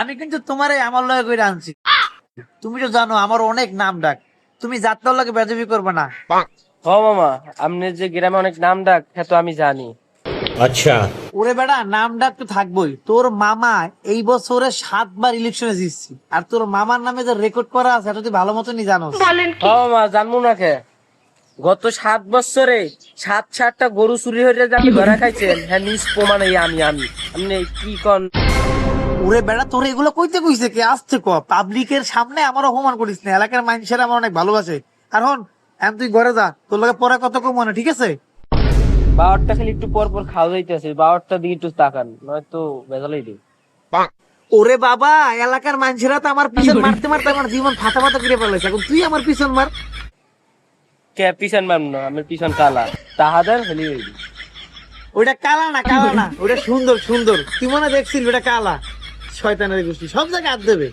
আমি কিন্তু তোমারে আমার লয় করে আনছি। তুমি তো জানো আমার অনেক নাম ডাক। তুমি যাত্রার লগে বেদবি করবে না। হ মামা আপনি যে গ্রামে অনেক নাম ডাক তো আমি জানি। আচ্ছা। ওরে নাম ডাক তো থাকবই। তোর মামা এই বছরে সাতবার ইলেকশনে জিতছি। আর তোর মামার নামে যে রেকর্ড করা আছে এটা তুই ভালো মতনই জানো মামা জানব না কে? গত সাত বছরে সাত সাতটা গরু চুরি হয়ে আমি ধরা খাইছেন হ্যাঁ নিজ প্রমাণ আমি আমি। আপনি কি কন? ওরে বেটা তোর এগুলো কইতে কইছে কে? আসছে ক? পাবলিকের সামনে আমার অপমান করিস না। এলাকার মানুষেরা আমার অনেক ভালোবাসে। আর হন এখন তুই ঘরে যা। তোর লগে পরে কত কম মনে ঠিক আছে? বাওয়ারটা খালি একটু পর পর খাওয়া যাইতেছে। বাওয়ারটা দিকে একটু তাকান নয়তো বেজালাই দিই ওরে বাবা এলাকার মানুষেরা তো আমার পিছন মারতে মারতে আমার জীবন ফাটা ফাটা করে ফেলেছে। এখন তুই আমার পিছন মার। কে পিছন মাম না? আমার পিছন কালা। তাহাদের হেলি হইল ওটা কালা না কালা না? ওটা সুন্দর সুন্দর। তুই মনে দেখছিল ওটা কালা। শয়তানের গোষ্ঠী। সব জায়গায় হাত দেবে।